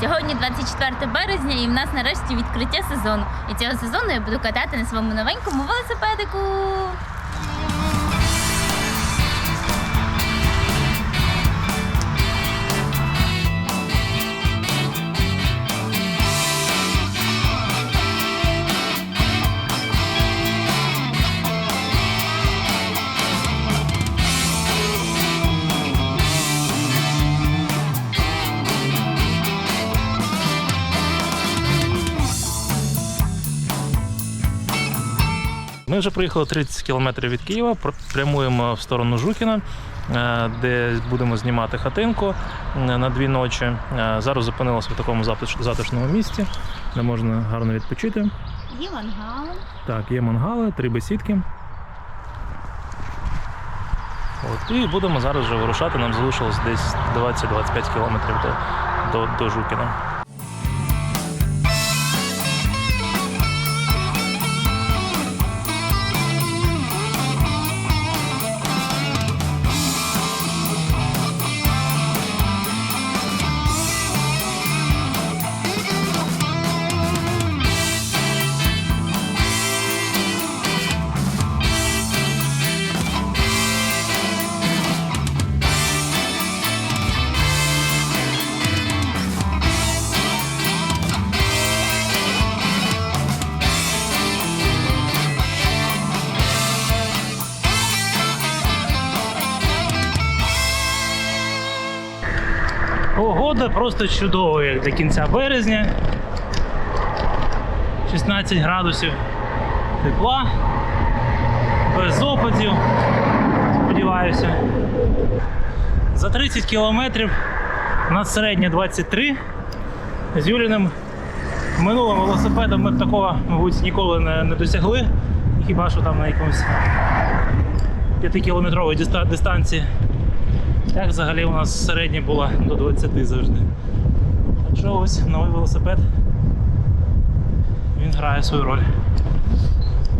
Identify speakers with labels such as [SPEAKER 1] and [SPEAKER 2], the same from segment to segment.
[SPEAKER 1] Сьогодні 24 березня, і в нас нарешті відкриття сезону. І цього сезону я буду катати на своєму новенькому велосипедику.
[SPEAKER 2] Ми вже проїхали 30 кілометрів від Києва, пр- прямуємо в сторону Жукіна, е, де будемо знімати хатинку е, на дві ночі. Е, Зараз зупинилися в такому затишному місці, де можна гарно відпочити.
[SPEAKER 1] Є мангал.
[SPEAKER 2] Так, є мангали, три бесідки. От, і будемо зараз вже вирушати. Нам залишилось десь 20-25 кілометрів до, до, до Жукіна. Просто чудова, як до кінця березня. 16 градусів тепла, без опадів, сподіваюся. За 30 кілометрів у нас середня 23. З Юліним минулим велосипедом ми б такого, мабуть, ніколи не, не досягли. Хіба що там на якомусь 5-кілометровій дистанції. Так взагалі у нас середня була до 20 завжди. Так що ось новий велосипед. Він грає свою роль.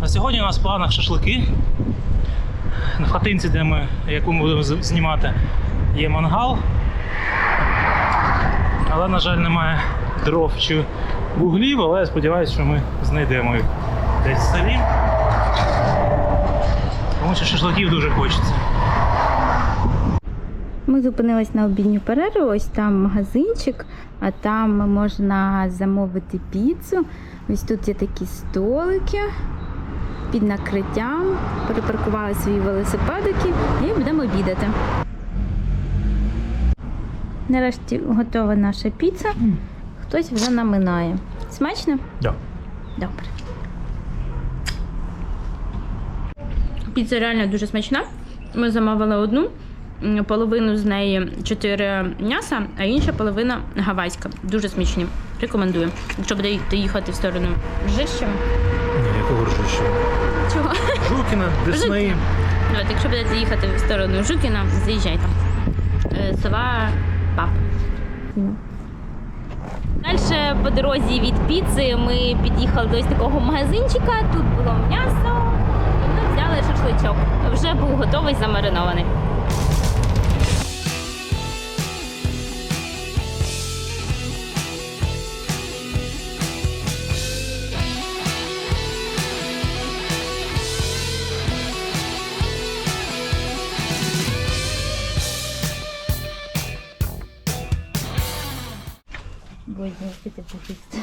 [SPEAKER 2] А сьогодні у нас в планах шашлики. В хатинці, де ми, яку ми будемо знімати, є мангал. Але, на жаль, немає дров чи вуглів, але я сподіваюся, що ми знайдемо їх десь в селі. Тому що шашликів дуже хочеться.
[SPEAKER 1] Ми зупинились на обідню перерву. Ось там магазинчик, а там можна замовити піцу. Ось тут є такі столики під накриттям. Перепаркували свої велосипедики і будемо обідати. Нарешті готова наша піца. Хтось вже наминає. Смачно?
[SPEAKER 2] Да.
[SPEAKER 1] Добре. Піца реально дуже смачна. Ми замовили одну, половину з неї 4 м'яса, а інша половина гавайська. Дуже смачні. Рекомендую. Якщо будете їхати в сторону Жища.
[SPEAKER 2] Ні, якого ржущого.
[SPEAKER 1] Чого?
[SPEAKER 2] Жукіна, Десни.
[SPEAKER 1] От, якщо будете їхати в сторону Жукіна, заїжджайте. Е, Села Пап. Далі по дорозі від піци ми під'їхали до ось такого магазинчика. Тут було м'ясо, і ми взяли шашличок. Вже був готовий замаринований. Боже, ти пухист.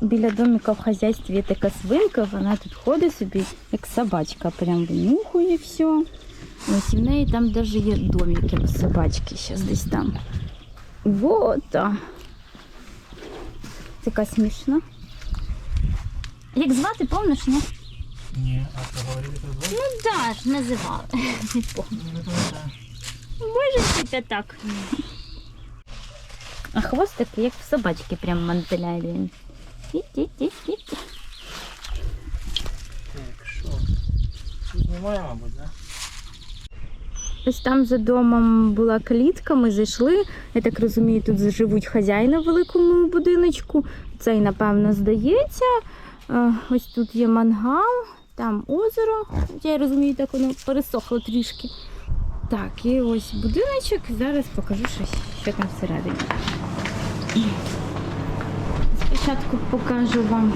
[SPEAKER 1] Біля домика в хазяйстві є така свинка, вона тут ходить собі, як собачка, прям винюхує все. Ось і в неї там навіть є домик як у собачки, зараз десь там. Вот. там. Така смішна. Як звати, помниш, ні?
[SPEAKER 2] Ні, а це говорили про звук?
[SPEAKER 1] Ну да, ж називали. Не помню.
[SPEAKER 2] Не пам'ятаю.
[SPEAKER 1] Боже, це так. А хвостик, як в собачки, прям мантиляє він. Ті-ті-ті-ті.
[SPEAKER 2] Так, що? Знімає, мабуть, да?
[SPEAKER 1] Ось там за домом була калітка, ми зайшли. Я так розумію, тут живуть хазяїни в великому будиночку. Цей, напевно, здається. Е, Ось тут є мангал,
[SPEAKER 3] Там озеро, я розумію, так воно пересохло трішки. Так, і ось будиночок. Зараз покажу щось, що там всередині. Спочатку покажу вам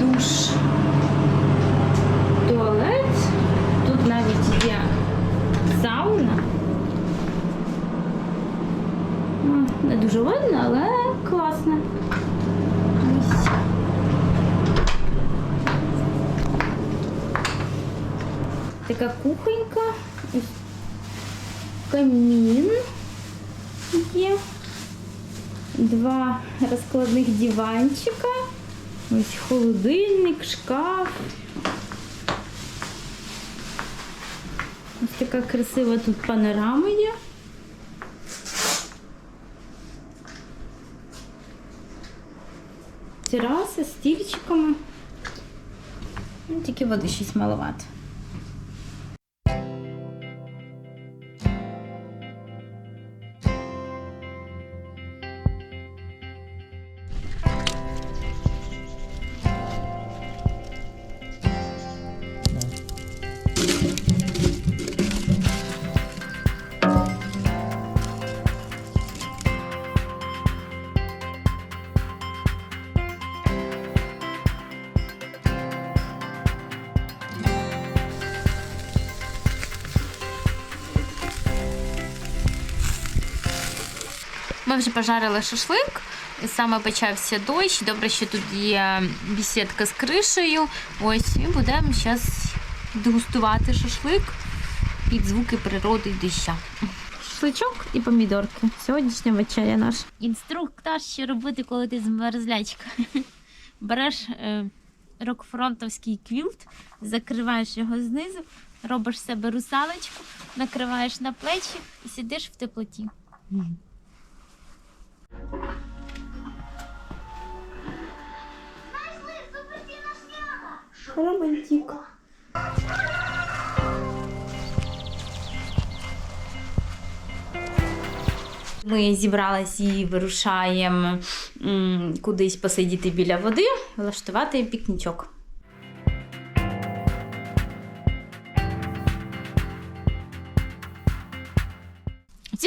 [SPEAKER 3] душ, туалет. Тут навіть є сауна. Ну, Не дуже видно, але класно. Ось. Така кухонька. Камін є. Два розкладних диванчика. Ось холодильник, шкаф. Ось така красива тут панорама є. Тераса з стільчиками. Ну, Тільки води щось маловато.
[SPEAKER 1] Ми вже пожарили шашлик. Саме почався дощ. Добре, що тут є бісідка з кришею. Ось і будемо зараз дегустувати шашлик під звуки природи і доща.
[SPEAKER 3] Шашличок і помідорки. Сьогоднішня вечеря наша.
[SPEAKER 1] Інструктаж, що робити, коли ти змерзлячка. Береш е, рокфронтовський квілт, закриваєш його знизу, робиш себе русалочку, накриваєш на плечі і сидиш в теплоті.
[SPEAKER 3] Романтик. Ми зібрались і вирушаємо кудись посидіти біля води, влаштувати пікнічок.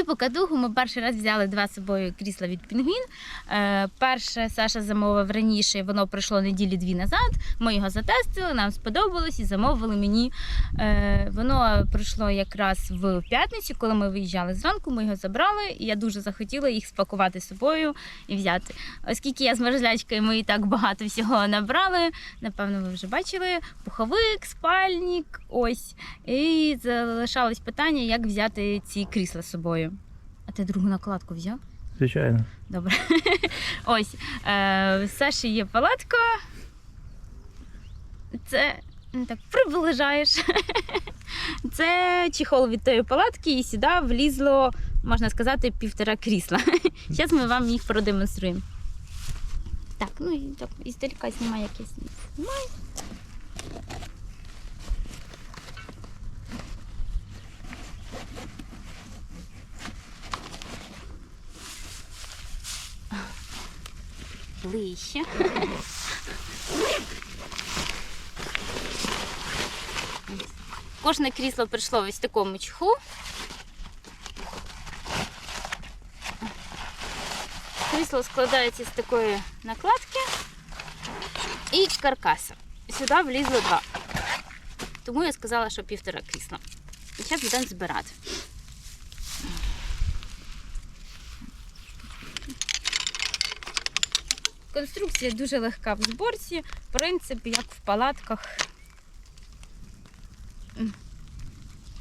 [SPEAKER 1] Покадугу ми перший раз взяли два з собою крісла від Пінгвін. Е, перше Саша замовив раніше, воно прийшло неділі дві назад. Ми його затестили, нам сподобалось і замовили мені. Е, воно прийшло якраз в п'ятницю, коли ми виїжджали зранку. Ми його забрали, і я дуже захотіла їх спакувати з собою і взяти. Оскільки я з мерзлячкою, ми і так багато всього набрали. Напевно, ви вже бачили пуховик, спальник, ось. І залишалось питання, як взяти ці крісла з собою. А ти другу накладку взяв?
[SPEAKER 2] Звичайно.
[SPEAKER 1] Добре. Ось. Е, в Саші є палатка. Це ну, так приближаєш. Це чехол від тої палатки, і сюди влізло, можна сказати, півтора крісла. Зараз ми вам їх продемонструємо. Так, ну і так, іздалека знімай якесь. Знімай. Ближче. Кожне крісло прийшло в ось такому чеху. Крісло складається з такої накладки і каркаса. Сюди влізло два. Тому я сказала, що півтора крісла. І зараз будемо збирати. Конструкція дуже легка в зборці, принцип, як в палатках.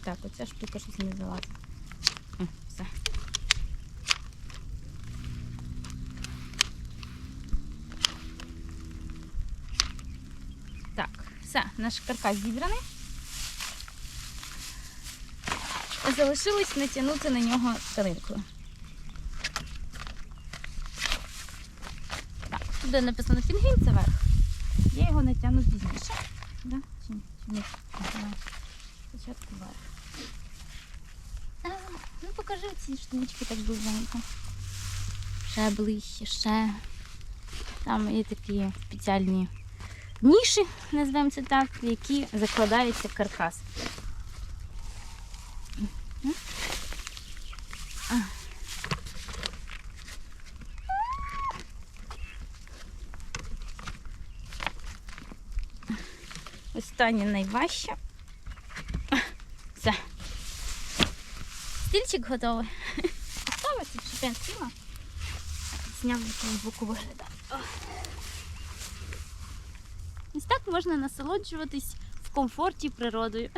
[SPEAKER 1] Так, оця штука щось не залазить. Так, все, наш каркас зібраний. Залишилось натягнути на нього таринкою. Туди написано пінгвін, це верх. Я його натягну пізніше. Да? Чи, чи ні? Спочатку верх. А, ну покажи ці штучки так близенько. Ще ближче, ще. Там є такі спеціальні ніші, називаємо це так, в які закладається каркас. Останнє найважче. Все. Стільчик готовий. Ставиться, щоб я сіла. Зняв з боку виглядає. Ось так можна насолоджуватись в комфорті природою.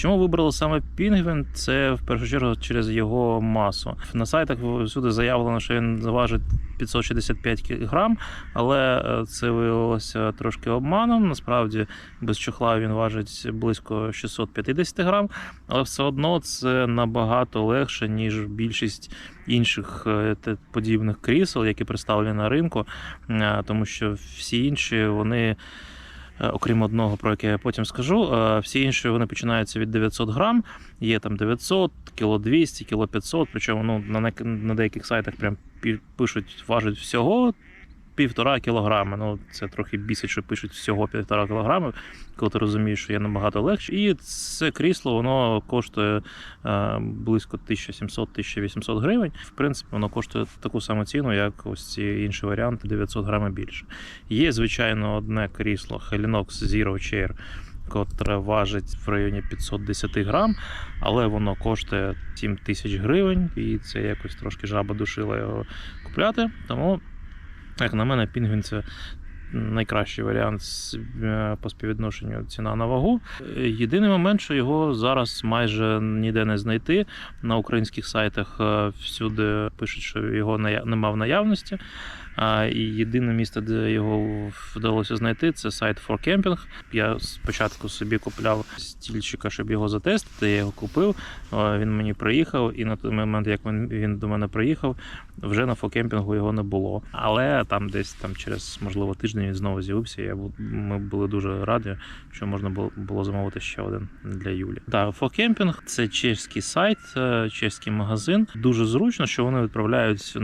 [SPEAKER 2] Чому вибрали саме Пінгвін? Це в першу чергу через його масу. На сайтах всюди заявлено, що він важить 565 кг, але е, це виявилося трошки обманом. Насправді без чохла він важить близько 650 грам, але все одно це набагато легше, ніж більшість інших е, подібних крісел, які представлені на ринку, Е, тому що всі інші вони. Е, окрім одного, про яке я потім скажу. Е, Всі інші вони починаються від 900 грам. Є там 900, кіло 200, кіло 500, причому ну, на, на деяких сайтах прям пишуть, важить всього півтора кілограми. Ну, це трохи бісить, що пишуть всього півтора кілограми, коли ти розумієш, що є набагато легше. І це крісло воно коштує е, близько 1700-1800 гривень. В принципі, воно коштує таку саму ціну, як ось ці інші варіанти 900 грамів більше. Є, звичайно, одне крісло Helinox Zero Chair, котре важить в районі 510 грам, але воно коштує 7 тисяч гривень, і це якось трошки жаба душила його купляти. Тому, як на мене, пінгвін це. Найкращий варіант е, по співвідношенню ціна на вагу. Єдиний момент, що його зараз майже ніде не знайти. На українських сайтах е, всюди пишуть, що його нема в наявності. А, єдине місце, де його вдалося знайти, це сайт For Camping. Я спочатку собі купляв стільчика, щоб його затестити. Я його купив. Він мені приїхав, і на той момент, як він, до мене приїхав, вже на фокемпінгу його не було. Але там десь там через можливо тиждень він знову з'явився. Я ми були дуже раді, що можна було, було замовити ще один для Юлі. Так, фокемпінг це чеський сайт, е, чеський магазин. Дуже зручно, що вони відправляють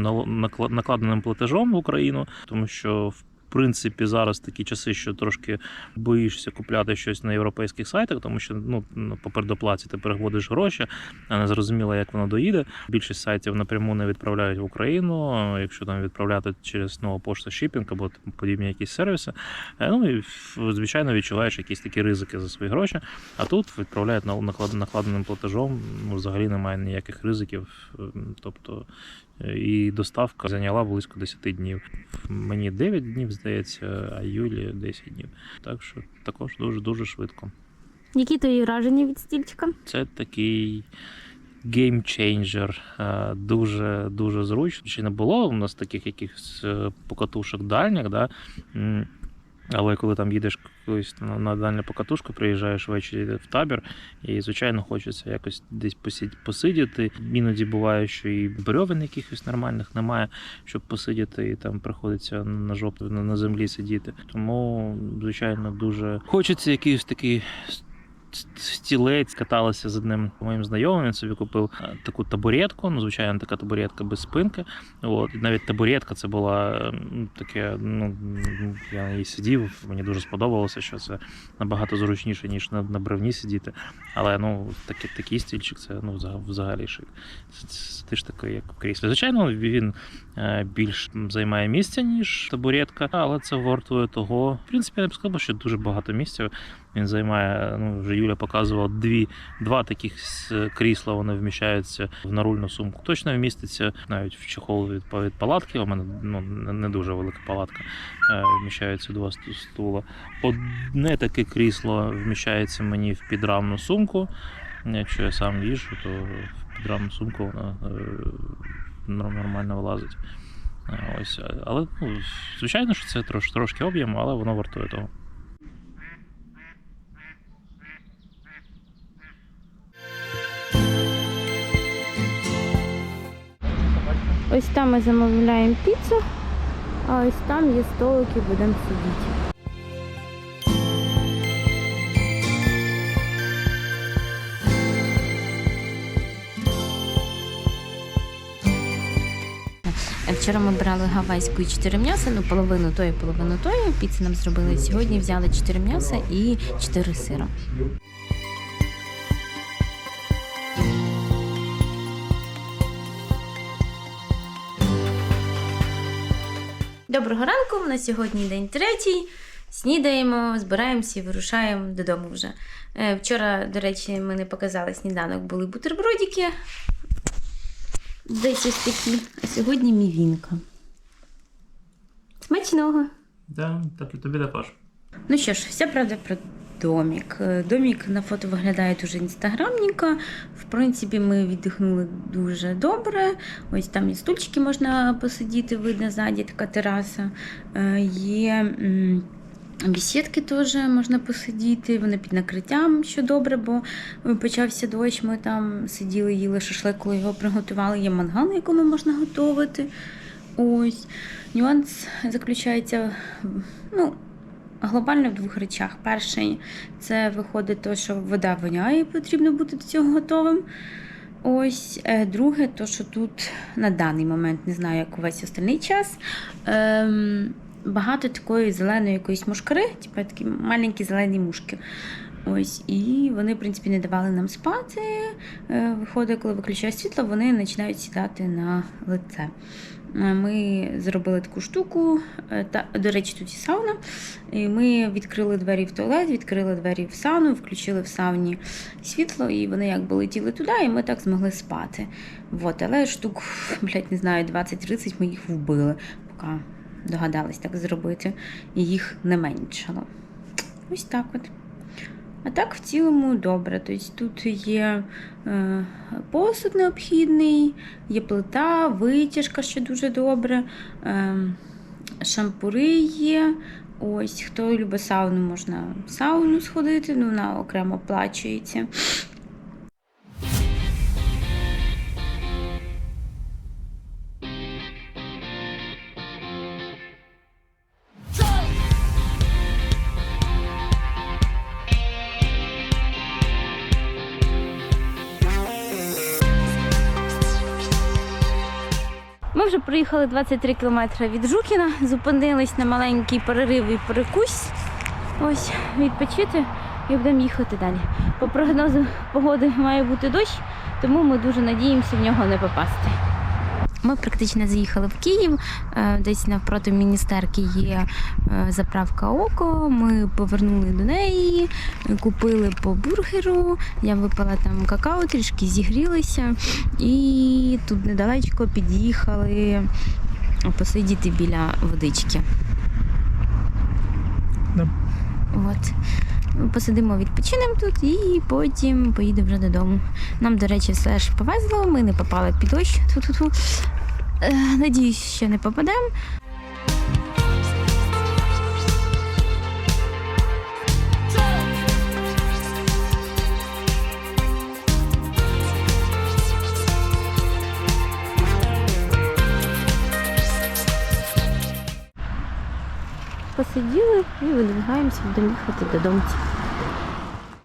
[SPEAKER 2] накладеним платежом в Україну, тому що в. Принципі, зараз такі часи, що трошки боїшся купляти щось на європейських сайтах, тому що ну по передоплаті ти переводиш гроші, а не зрозуміло, як воно доїде. Більшість сайтів напряму не відправляють в Україну. Якщо там відправляти через нова пошта шипінг або подібні якісь сервіси, е, ну і звичайно відчуваєш якісь такі ризики за свої гроші. А тут відправляють на накладеним платежом. Ну взагалі немає ніяких ризиків. е, Тобто і доставка зайняла близько 10 днів. Мені 9 днів здається, а Юлі 10 днів. Так що також дуже дуже швидко.
[SPEAKER 1] Які твої враження від стільчика?
[SPEAKER 2] Це такий геймчейнджер. Дуже дуже зручно. Чи не було у нас таких якихось е, покатушок дальніх, да? Але коли там їдеш на, на дальню покатушку, приїжджаєш ввечері в табір, і звичайно хочеться якось десь посидіти. Іноді буває, що і брьовин якихось нормальних немає, щоб посидіти, і там приходиться на жопу на землі сидіти. Тому, звичайно, дуже хочеться якийсь такий стілець каталася з одним моїм знайомим. Він собі купив е, таку табуретку. Ну, звичайно, така табуретка без спинки. От навіть табуретка це була таке. Ну я на ній сидів. Мені дуже сподобалося, що це набагато зручніше ніж на, на бревні сидіти. Але ну такий, такий стільчик, це ну взагалі шик. Ти ж такий, як в кріслі. Звичайно, він е, більш займає місця, ніж табуретка, але це вартує того. В принципі, я б сказав, що дуже багато місця він займає, ну вже Юля показувала дві, два таких крісла. Вони вміщаються в нарульну сумку. Точно вміститься навіть в чехол від, від палатки. У мене ну не дуже велика палатка. Е, Вміщаються два сту- стула. Одне таке крісло вміщається мені в підрамну сумку. Якщо я сам їжджу, то в підрамну сумку вона е, нормально влазить. Е, Ось, але ну, звичайно, що це трош, трошки об'єм, але воно вартує того.
[SPEAKER 3] Ось там ми замовляємо піцу, а ось там є столики, будемо сидіти.
[SPEAKER 1] Вчора ми брали гавайську і чотири м'яса, ну половину тої, половину тої. Піци нам зробили сьогодні. Взяли чотири м'яса і чотири сира. Доброго ранку. На сьогодні день третій. Снідаємо, збираємося і вирушаємо додому вже. Е, Вчора, до речі, ми не показали сніданок, були бутербродики. Десь ось такі. А сьогодні мівінка. Смачного!
[SPEAKER 2] Да, так і тобі також.
[SPEAKER 1] Ну що ж, вся правда про домік. Е, Домік на фото виглядає дуже інстаграмненько. В принципі, ми віддихнули дуже добре. Ось там і стульчики можна посидіти, видно ззаді така тераса. Е, Є бесідки теж можна посидіти, вони під накриттям, що добре, бо почався дощ. Ми там сиділи, їли шашлик, коли його приготували. Є мангал, якому можна готувати. Ось. Нюанс заключається ну, глобально в двох речах. Перший це виходить те, що вода воняє, і потрібно бути до цього готовим. Ось Е, друге, то що тут на даний момент, не знаю, як увесь остальний час. Ем, багато такої зеленої якоїсь мушкари, типу такі маленькі зелені мушки. Ось, і вони, в принципі, не давали нам спати. Е, Виходить, коли виключає світло, вони починають сідати на лице. Е, Ми зробили таку штуку. е, Та, до речі, тут і сауна. І ми відкрили двері в туалет, відкрили двері в сауну, включили в сауні світло, і вони якби летіли туди, і ми так змогли спати. Вот, але штук, блядь, не знаю, 20-30 ми їх вбили, поки догадались так зробити, і їх не меншало. Ось так от. А так в цілому добре. Тобто тут є е, посуд необхідний, є плита, витяжка, що дуже добре, е, шампури є. Ось, хто любить сауну, можна в сауну сходити, ну вона окремо оплачується. Ми вже проїхали 23 кілометри від Жукіна, зупинились на маленький перерив і перекусь. Ось відпочити і будемо їхати далі. По прогнозу погоди має бути дощ, тому ми дуже надіємося в нього не попасти. Ми практично заїхали в Київ. Е, Десь навпроти міністерки є е, заправка Око. Ми повернули до неї, купили по бургеру. Я випила там какао, трішки зігрілися. І тут недалечко під'їхали посидіти біля водички.
[SPEAKER 2] Да.
[SPEAKER 1] От. Посидимо, відпочинемо тут і потім поїдемо вже додому. Нам, до речі, все ж повезло, ми не попали під дощ. Ту-ту-ту. Е, Надіюсь, що не попадемо. Посиділи і видвигаємося, будемо їхати додому.